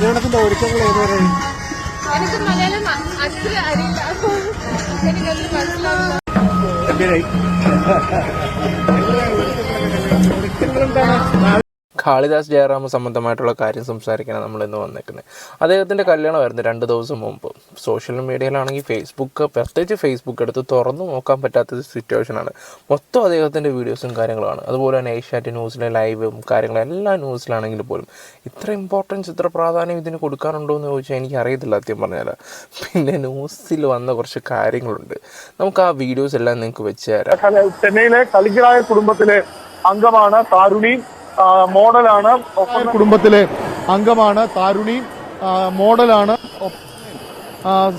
കല്യാണത്തിന്റെ ഒരുക്കങ്ങൾ ഏതുവരെ? എനിക്ക് മലയാളം അത്ര അറിയില്ല. അപ്പൊ എനിക്കൊന്നും മനസ്സിലാവില്ല കാളിദാസ് ജയറാം സംബന്ധമായിട്ടുള്ള കാര്യം സംസാരിക്കാനാണ് നമ്മൾ ഇന്ന് വന്നേക്കുന്നത് അദ്ദേഹത്തിന്റെ കല്യാണമായിരുന്നു രണ്ട് ദിവസം മുമ്പ്. സോഷ്യൽ മീഡിയയിലാണെങ്കിൽ ഫേസ്ബുക്ക് പ്രത്യേകിച്ച് ഫേസ്ബുക്ക് എടുത്ത് തുറന്നു നോക്കാൻ പറ്റാത്ത സിറ്റുവേഷനാണ് മൊത്തം അദ്ദേഹത്തിന്റെ വീഡിയോസും കാര്യങ്ങളുമാണ്. അതുപോലെ തന്നെ ഏഷ്യാറ്റ് ന്യൂസിലെ ലൈവും കാര്യങ്ങളും എല്ലാ ന്യൂസിലാണെങ്കിൽ പോലും ഇത്ര ഇമ്പോർട്ടൻസ് ഇത്ര പ്രാധാന്യം ഇതിന് കൊടുക്കാറുണ്ടോ എന്ന് ചോദിച്ചാൽ എനിക്ക് അറിയത്തില്ല സത്യം പറഞ്ഞാൽ പിന്നെ ന്യൂസിൽ വന്ന കുറച്ച് കാര്യങ്ങളുണ്ട്. നമുക്ക് ആ വീഡിയോസ് എല്ലാം നിങ്ങൾക്ക് വെച്ച് തരാം. ചെന്നൈയിലെ കളിക്കലായ കുടുംബത്തിലെ അംഗമാണ് താരുണി. മോഡലാണ്. കുടുംബത്തിലെ അംഗമാണ് താരുണി. മോഡലാണ്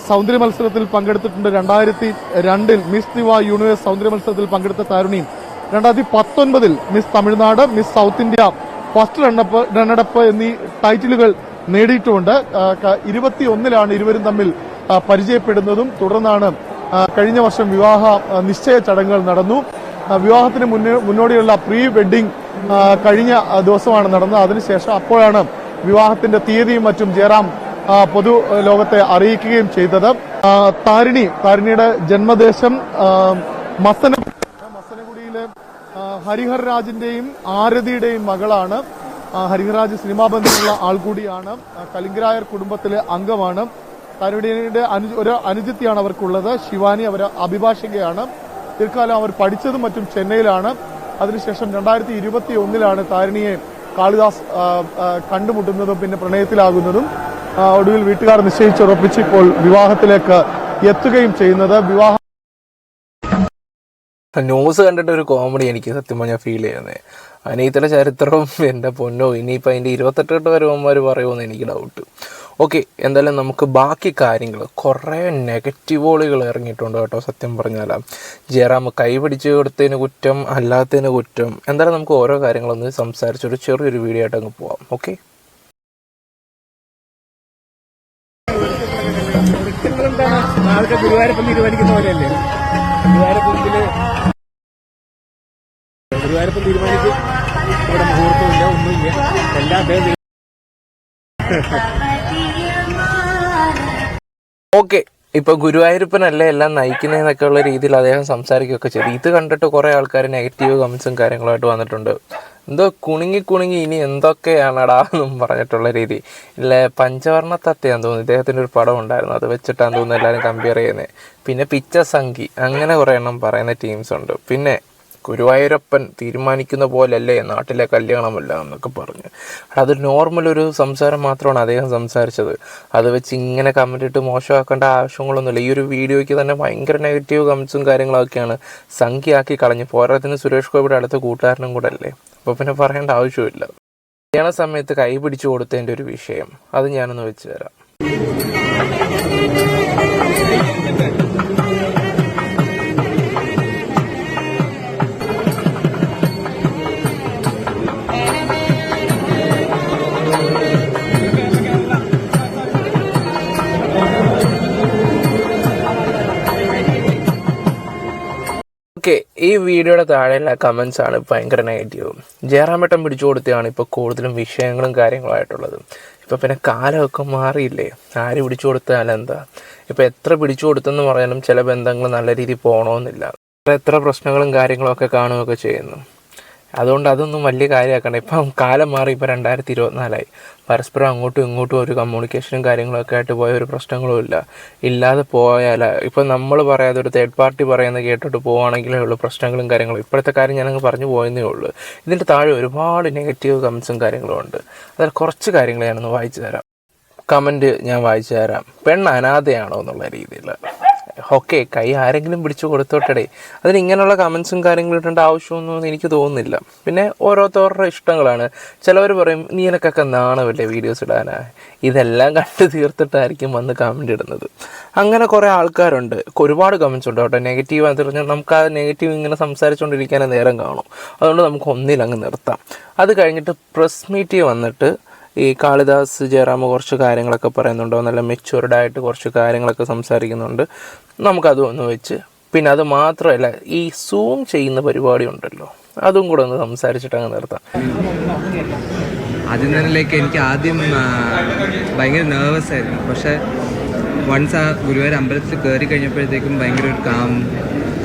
സൗന്ദര്യ മത്സരത്തിൽ പങ്കെടുത്തിട്ടുണ്ട് രണ്ടായിരത്തി രണ്ടിൽ മിസ് ദിവ യൂണിവേഴ്സ് സൗന്ദര്യ മത്സരത്തിൽ പങ്കെടുത്ത താരുണി. രണ്ടായിരത്തി പത്തൊൻപതിൽ miss Tamil Nadu miss south India first runner-up റണ്ണടപ്പ് എന്നീ ടൈറ്റിലുകൾ നേടിയിട്ടുമുണ്ട് ഇരുപത്തി ഒന്നിലാണ് ഇരുവരും തമ്മിൽ പരിചയപ്പെടുന്നതും തുടർന്നാണ് കഴിഞ്ഞ വർഷം വിവാഹ നിശ്ചയ ചടങ്ങുകൾ നടന്നു. വിവാഹത്തിന് മുന്നോടിയുള്ള പ്രീ വെഡിങ് ആ, കഴിഞ്ഞ ദിവസമാണ് നടന്നത്. അതിനുശേഷം അപ്പോഴാണ് വിവാഹത്തിന്റെ തീയതിയും മറ്റും ജയറാം പൊതു ലോകത്തെ അറിയിക്കുകയും ചെയ്തത്. താരിണി താരിണിയുടെ ജന്മദേശം മസന മസനഗുഡിയിലെ ഹരിഹർ രാജിന്റെയും ആരതിയുടെയും മകളാണ്. ആ, ഹരിഹർ രാജ് സിനിമാ ബന്ധമുള്ള ആൾ കൂടിയാണ്. കലിംഗരായർ കുടുംബത്തിലെ അംഗമാണ്. താരിണിയുടെ അനു ഒരു അനുജത്തിയാണ് അവർക്കുള്ളത്. ശിവാനി അവർ അഭിഭാഷകയാണ്. ദീർഘകാലം അവർ പഠിച്ചതും മറ്റും ചെന്നൈയിലാണ്. അതിനുശേഷം രണ്ടായിരത്തി ഇരുപത്തി ഒന്നിലാണ് താരിണിയെ കാളിദാസ് കണ്ടുമുട്ടുന്നതും പിന്നെ പ്രണയത്തിലാകുന്നതും ഒടുവിൽ വീട്ടുകാർ നിശ്ചയിച്ചുറപ്പിച്ച് ഇപ്പോൾ വിവാഹത്തിലേക്ക് എത്തുകയും ചെയ്യുന്നത്. വിവാഹ ന്യൂസ് കണ്ടിട്ട് ഒരു കോമഡി എനിക്ക് സത്യം പറഞ്ഞാൽ ഫീൽ ചെയ്യുന്നത് അനീത്തിലെ ചരിത്രവും എന്റെ പൊന്നോ ഇനിയിപ്പോൾ അതിന്റെ ഇരുപത്തെട്ട് വരുമ്പോൾ പറയുമെന്ന് എനിക്ക് ഡൗട്ട് ഓക്കെ എന്തായാലും നമുക്ക് ബാക്കി കാര്യങ്ങൾ കുറേ നെഗറ്റീവുകൾ ഇറങ്ങിയിട്ടുണ്ട് കേട്ടോ സത്യം പറഞ്ഞാൽ ജയറാം കൈ പിടിച്ച് കൊടുത്തതിന് കുറ്റം അല്ലാത്തതിന് കുറ്റം. എന്തായാലും നമുക്ക് ഓരോ കാര്യങ്ങളൊന്ന് സംസാരിച്ചൊരു ചെറിയൊരു വീഡിയോ ആയിട്ട് അങ്ങ് പോവാം. ഓക്കെ ഗുരുവായൂരപ്പം ഗുരുവായൂരപ്പം തീരുമാനിക്കും. ഇവിടെ മുഹൂർത്തമില്ല ഒന്നുമില്ല. എല്ലാ ഓക്കെ ഇപ്പൊ ഗുരുവായൂരപ്പനല്ലേ എല്ലാം നയിക്കുന്നതെന്നൊക്കെ ഉള്ള രീതിയിൽ അദ്ദേഹം സംസാരിക്കുകയൊക്കെ ചെയ്തു. ഇത് കണ്ടിട്ട് കുറെ ആൾക്കാർ നെഗറ്റീവ് കമന്റ്സും കാര്യങ്ങളായിട്ട് വന്നിട്ടുണ്ട്. എന്തോ കുണുങ്ങി കുണുങ്ങി ഇനി എന്തൊക്കെയാണടാ എന്നും പറഞ്ഞിട്ടുള്ള രീതി. ഇല്ലേ പഞ്ചവർണ തത്തയാന്ന് തോന്നുന്നു. ഇദ്ദേഹത്തിന്റെ ഒരു പടം ഉണ്ടായിരുന്നു. അത് വെച്ചിട്ടാന്ന് തോന്നുന്നു എല്ലാവരും കമ്പയർ ചെയ്യുന്നത് പിന്നെ പിച്ച സംഖി അങ്ങനെ കുറെ എണ്ണം പറയുന്ന ടീംസ് ഉണ്ട്. പിന്നെ ഗുരുവായൂരപ്പൻ തീരുമാനിക്കുന്ന പോലല്ലേ നാട്ടിലെ കല്യാണമല്ല എന്നൊക്കെ പറഞ്ഞു. അത് നോർമൽ ഒരു സംസാരം മാത്രമാണ് അദ്ദേഹം സംസാരിച്ചത്. അത് വെച്ച് ഇങ്ങനെ കമന്റ് ഇട്ട് മോശമാക്കേണ്ട ആവശ്യങ്ങളൊന്നുമില്ല. ഈ ഒരു വീഡിയോയ്ക്ക് തന്നെ ഭയങ്കര നെഗറ്റീവ് കമൻസും കാര്യങ്ങളൊക്കെയാണ് സംഖ്യയാക്കി കളഞ്ഞു. പോരാത്തിന് സുരേഷ് ഗോപിയുടെ അടുത്ത കൂട്ടുകാരനും കൂടെ അല്ലേ അപ്പോൾ പിന്നെ പറയേണ്ട ആവശ്യമില്ല. കല്യാണ സമയത്ത് കൈ പിടിച്ചു കൊടുത്തതിന്റെ ഒരു വിഷയം. അത് ഞാനൊന്ന് വെച്ച് തരാം. ഈ വീഡിയോയുടെ താഴെയുള്ള കമൻസ് ആണ് ഭയങ്കര നെഗറ്റീവ്. ജയറാമേട്ടൻ പിടിച്ചു കൊടുത്തതാണ് ഇപ്പോൾ കൂടുതലും വിഷയങ്ങളും കാര്യങ്ങളുമായിട്ടുള്ളത്. ഇപ്പോൾ പിന്നെ കാലമൊക്കെ മാറിയില്ലേ? ആര് പിടിച്ചു കൊടുത്താൽ എന്താ? ഇപ്പോൾ എത്ര പിടിച്ചു കൊടുത്തെന്ന് പറയാനും ചില ബന്ധങ്ങൾ നല്ല രീതിയിൽ പോകണമെന്നില്ല എത്ര എത്ര പ്രശ്നങ്ങളും കാര്യങ്ങളും ഒക്കെ കാണുകയൊക്കെ ചെയ്യുന്നു. അതുകൊണ്ട് അതൊന്നും വലിയ കാര്യമാക്കണ്ട. ഇപ്പം കാലം മാറി ഇപ്പം രണ്ടായിരത്തി ഇരുപത്തിനാലായി പരസ്പരം അങ്ങോട്ടും ഇങ്ങോട്ടും ഒരു കമ്മ്യൂണിക്കേഷനും കാര്യങ്ങളൊക്കെ ആയിട്ട് പോയ ഒരു പ്രശ്നങ്ങളും ഇല്ല. ഇല്ലാതെ പോയാൽ ഇപ്പം നമ്മൾ പറയാതെ ഒരു തേർഡ് പാർട്ടി പറയുന്നത് കേട്ടിട്ട് പോവുകയാണെങ്കിലേ ഉള്ളൂ പ്രശ്നങ്ങളും കാര്യങ്ങളും. ഇപ്പോഴത്തെ കാര്യം ഞാനങ്ങ് പറഞ്ഞു പോയെന്നേ ഉള്ളൂ. ഇതിന്റെ താഴെ ഒരുപാട് നെഗറ്റീവ് കമൻസും കാര്യങ്ങളും ഉണ്ട്. അതിൽ കുറച്ച് കാര്യങ്ങൾ ഞാനൊന്ന് വായിച്ചു തരാം. കമന്റ് ഞാൻ വായിച്ചു തരാം. പെണ്ണ് അനാഥയാണോ എന്നുള്ള രീതിയിൽ ഓക്കെ കൈ ആരെങ്കിലും പിടിച്ചു കൊടുത്തോട്ടെ അതിന് ഇങ്ങനെയുള്ള കമൻസും കാര്യങ്ങളും ഇടേണ്ട ആവശ്യമൊന്നും എനിക്ക് തോന്നുന്നില്ല. പിന്നെ ഓരോരുത്തവരുടെ ഇഷ്ടങ്ങളാണ്. ചിലവർ പറയും നീ എനക്കൊക്കെ നാണമല്ലേ വീഡിയോസ് ഇടാനാ? ഇതെല്ലാം കണ്ടു തീർത്തിട്ടായിരിക്കും വന്ന് കമന്റ് ഇടുന്നത്. അങ്ങനെ കുറേ ആൾക്കാരുണ്ട്. ഒരുപാട് കമൻസ് ഉണ്ട് കേട്ടോ. നെഗറ്റീവ് എന്ന് പറഞ്ഞാൽ നമുക്ക് ആ നെഗറ്റീവ് ഇങ്ങനെ സംസാരിച്ചുകൊണ്ടിരിക്കാനേ നേരം കാണും. അതുകൊണ്ട് നമുക്ക് ഒന്നിലങ്ങ് നിർത്താം. അത് കഴിഞ്ഞിട്ട് പ്രസ് മീറ്റിൽ വന്നിട്ട് ഈ കാളിദാസ് ജയറാമ കുറച്ച് കാര്യങ്ങളൊക്കെ പറയുന്നുണ്ടോ. നല്ല മെച്യൂർഡ് ആയിട്ട് കുറച്ച് കാര്യങ്ങളൊക്കെ സംസാരിക്കുന്നുണ്ട്. നമുക്കത് ഒന്ന് വെച്ച് പിന്നെ അത് മാത്രമല്ല ഈ സൂം ചെയ്യുന്ന പരിപാടി ഉണ്ടല്ലോ അതും കൂടെ ഒന്ന് സംസാരിച്ചിട്ട് അങ്ങ് നിർത്താം. ആദ്യം തന്നിലേക്ക് എനിക്ക് ആദ്യം ഭയങ്കര നെർവസ് ആയിരുന്നു. പക്ഷേ വൺസ് ആ ഗുരുവായൂർ അമ്പലത്തിൽ കയറി കഴിഞ്ഞപ്പോഴത്തേക്കും ഭയങ്കര ഒരു കാം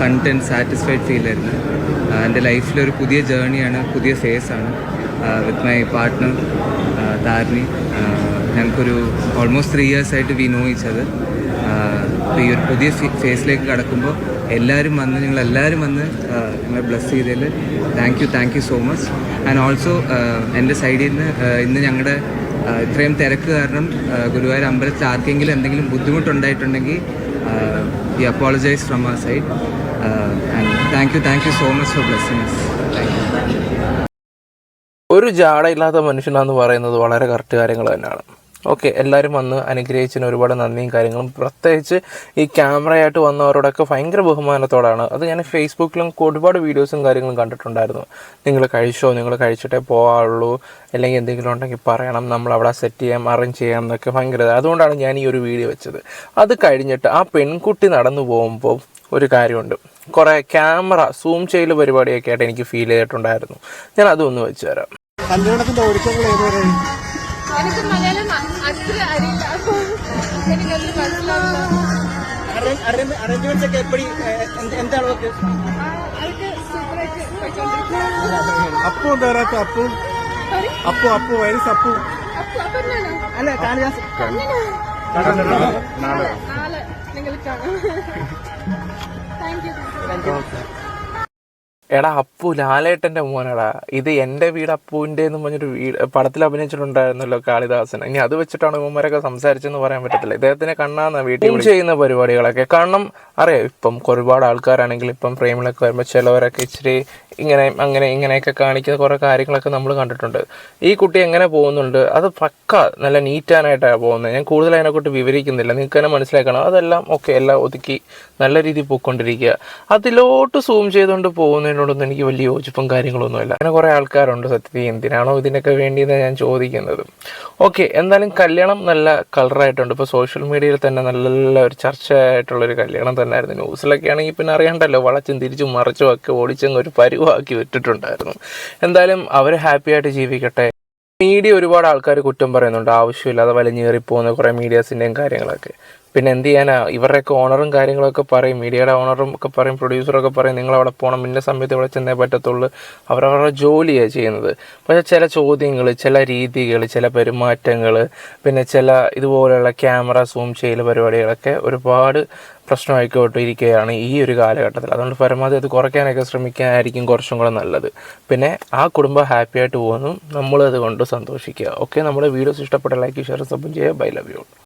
കണ്ടന്റ് സാറ്റിസ്ഫൈഡ് ഫീൽ ആയിരുന്നു. എന്റെ ലൈഫിലൊരു പുതിയ ജേർണിയാണ് പുതിയ ഫേസ് ആണ് വിത്ത് മൈ പാർട്ട്ണർ താരിണി ആ, ഞങ്ങൾക്കൊരു ഓൾമോസ്റ്റ് ത്രീ ഇയേഴ്സ് ആയിട്ട് വി നോ അപ്പോൾ ഈ ഒരു പുതിയ ഫേസിലേക്ക് കടക്കുമ്പോൾ എല്ലാവരും വന്ന് ഞങ്ങൾ എല്ലാവരും വന്ന് ഞങ്ങളെ ബ്ലസ് ചെയ്തതിൽ thank you thank you so much and also എന്റെ സൈഡിൽ നിന്ന് ആ, ഇന്ന് ഞങ്ങളുടെ ആ, ഇത്രയും തിരക്ക് കാരണം ഗുരുവായൂർ അമ്പലത്തിൽ ആർക്കെങ്കിലും എന്തെങ്കിലും ബുദ്ധിമുട്ടുണ്ടായിട്ടുണ്ടെങ്കിൽ ഈ അപ്പോളജൈസ് ഫ്രം ആ side and thank you thank you so much for blessing thank you ഒരു ജാടയില്ലാത്ത മനുഷ്യനാന്ന് പറയുന്നത് വളരെ കറക്റ്റ് കാര്യങ്ങൾ തന്നെയാണ്. ഓക്കെ എല്ലാവരും വന്ന് അനുഗ്രഹിച്ചതിന് ഒരുപാട് നന്ദിയും കാര്യങ്ങളും. പ്രത്യേകിച്ച് ഈ ക്യാമറയായിട്ട് വന്നവരോടൊക്കെ ഭയങ്കര ബഹുമാനത്തോടാണ്. അത് ഞാൻ ഫേസ്ബുക്കിലും ഒരുപാട് വീഡിയോസും കാര്യങ്ങളും കണ്ടിട്ടുണ്ടായിരുന്നു. നിങ്ങൾ കഴിച്ചോ? നിങ്ങൾ കഴിച്ചിട്ടേ പോകാറുള്ളൂ അല്ലെങ്കിൽ എന്തെങ്കിലും ഉണ്ടെങ്കിൽ പറയണം. നമ്മൾ അവിടെ സെറ്റ് ചെയ്യാം അറേഞ്ച് ചെയ്യാം എന്നൊക്കെ ഭയങ്കര അതുകൊണ്ടാണ് ഞാൻ ഈ ഒരു വീഡിയോ വെച്ചത്. അത് കഴിഞ്ഞിട്ട് ആ പെൺകുട്ടി നടന്നു പോകുമ്പോൾ ഒരു കാര്യമുണ്ട്. കുറേ ക്യാമറ സൂം ചെയ്യൽ പരിപാടിയൊക്കെ ആയിട്ട് എനിക്ക് ഫീൽ ചെയ്തിട്ടുണ്ടായിരുന്നു. ഞാൻ അതൊന്ന് വെച്ച് തരാം. കല്യാണത്തിന്റെ ഒരുക്കങ്ങൾ ഏതുവരെ? എനിക്ക് മലയാളം അത്ര അറിയില്ല. അപ്പൊ എനിക്കതിൽ മനസ്സിലാവില്ല അറേഞ്ച്മെന്റ്സ് ഒക്കെ എപ്പടി എന്താ അളവൊക്കെ? ആ, അതൊക്കെ സൂപ്പറായിട്ട് പോയിക്കൊണ്ടിരിക്കുകയാണ്. അപ്പു എന്താ പറയാത്ത അപ്പു? അപ്പു അപ്പു വൈറസ് അപ്പു അല്ല കാളിദാസ് നാളെ നിങ്ങൾ കാണാം. താങ്ക് യു എടാ അപ്പു ലാലേട്ടന്റെ മോനടാ. ഇത് എന്റെ വീട് അപ്പുവിന്റെ എന്ന് പറഞ്ഞൊരു വീട് പടത്തിൽ അഭിനയിച്ചിട്ടുണ്ടായിരുന്നല്ലോ കാളിദാസൻ. ഇനി അത് വെച്ചിട്ടാണ് ഇവന്മാരൊക്കെ സംസാരിച്ചെന്ന് പറയാൻ പറ്റത്തില്ല. ഇദ്ദേഹത്തിനെ കണ്ണാന്ന വീട്ടിൽ ചെയ്യുന്ന പരിപാടികളൊക്കെ. കാരണം അറിയാം ഇപ്പം ഒരുപാട് ആൾക്കാരാണെങ്കിൽ ഇപ്പം ഫ്രെയിമിലൊക്കെ വരുമ്പോൾ ചിലവരൊക്കെ ഇച്ചിരി ഇങ്ങനെ അങ്ങനെ ഇങ്ങനെയൊക്കെ കാണിക്കുന്ന കുറേ കാര്യങ്ങളൊക്കെ നമ്മൾ കണ്ടിട്ടുണ്ട്. ഈ കുട്ടി എങ്ങനെ പോകുന്നുണ്ട്? അത് പക്ക നല്ല നീറ്റാനായിട്ടാണ് പോകുന്നത്. ഞാൻ കൂടുതൽ അതിനെക്കുറിച്ച് വിവരിക്കുന്നില്ല. നിങ്ങൾക്ക് തന്നെ മനസ്സിലാക്കണം. അതെല്ലാം ഓക്കെ എല്ലാം ഒതുക്കി നല്ല രീതിയിൽ പോയിക്കൊണ്ടിരിക്കുക. അതിലോട്ട് സൂം ചെയ്തുകൊണ്ട് പോകുന്നതിനോടൊന്നും എനിക്ക് വലിയ യോജിപ്പും കാര്യങ്ങളൊന്നുമില്ല. അങ്ങനെ കുറേ ആൾക്കാരുണ്ട് സത്യത്തിൽ. എന്തിനാണോ ഇതിനൊക്കെ വേണ്ടിയെന്ന് ഞാൻ ചോദിക്കുന്നത്. ഓക്കെ എന്തായാലും കല്യാണം നല്ല കളറായിട്ടുണ്ട് ഇപ്പോൾ സോഷ്യൽ മീഡിയയിൽ തന്നെ നല്ല ഒരു ചർച്ചയായിട്ടുള്ളൊരു കല്യാണം തന്നെ ആയിരുന്നു ന്യൂസിലൊക്കെ ആണെങ്കിൽ പിന്നെ അറിയണ്ടല്ലോ വളച്ചും തിരിച്ചും മറിച്ചും ഒക്കെ ഓടിച്ചങ്ങ് ഒരു പരുവാക്കി വിട്ടിട്ടുണ്ടായിരുന്നു. എന്തായാലും അവർ ഹാപ്പി ആയിട്ട് ജീവിക്കട്ടെ. മീഡിയ ഒരുപാട് ആൾക്കാർ കുറ്റം പറയുന്നുണ്ട്. ആവശ്യമില്ലാതെ വലിഞ്ഞേറി പോകുന്ന കുറേ മീഡിയാസിന്റെയും കാര്യങ്ങളൊക്കെ. പിന്നെ എന്ത് ചെയ്യാനാ ഇവരുടെയൊക്കെ ഓണറും കാര്യങ്ങളൊക്കെ പറയും മീഡിയയുടെ ഓണറും ഒക്കെ പറയും പ്രൊഡ്യൂസറൊക്കെ പറയും നിങ്ങൾ അവിടെ പോകണം ഇന്ന സമയത്ത് ഇവിടെ ചെന്നേ പറ്റത്തുള്ളൂ. അവരവരുടെ ജോലിയാണ് ചെയ്യുന്നത്. പക്ഷേ ചില ചോദ്യങ്ങൾ ചില രീതികൾ ചില പെരുമാറ്റങ്ങൾ പിന്നെ ചില ഇതുപോലെയുള്ള ക്യാമറ സൂം ചെയ്യൽ പരിപാടികളൊക്കെ ഒരുപാട് പ്രശ്നമായിക്കൊണ്ടിരിക്കുകയാണ് ഈ ഒരു കാലഘട്ടത്തിൽ. അതുകൊണ്ട് പരമാവധി അത് കുറയ്ക്കാനൊക്കെ ശ്രമിക്കാനായിരിക്കും കുറച്ചും കൂടെ നല്ലത്. പിന്നെ ആ കുടുംബം ഹാപ്പി ആയിട്ട് പോകുന്നു. നമ്മളത് കൊണ്ട് സന്തോഷിക്കുക. ഓക്കെ നമ്മുടെ വീഡിയോസ് ഇഷ്ടപ്പെട്ട ലൈക്ക് ഷെയർ സബ്ബും ചെയ്യുക. Bye love you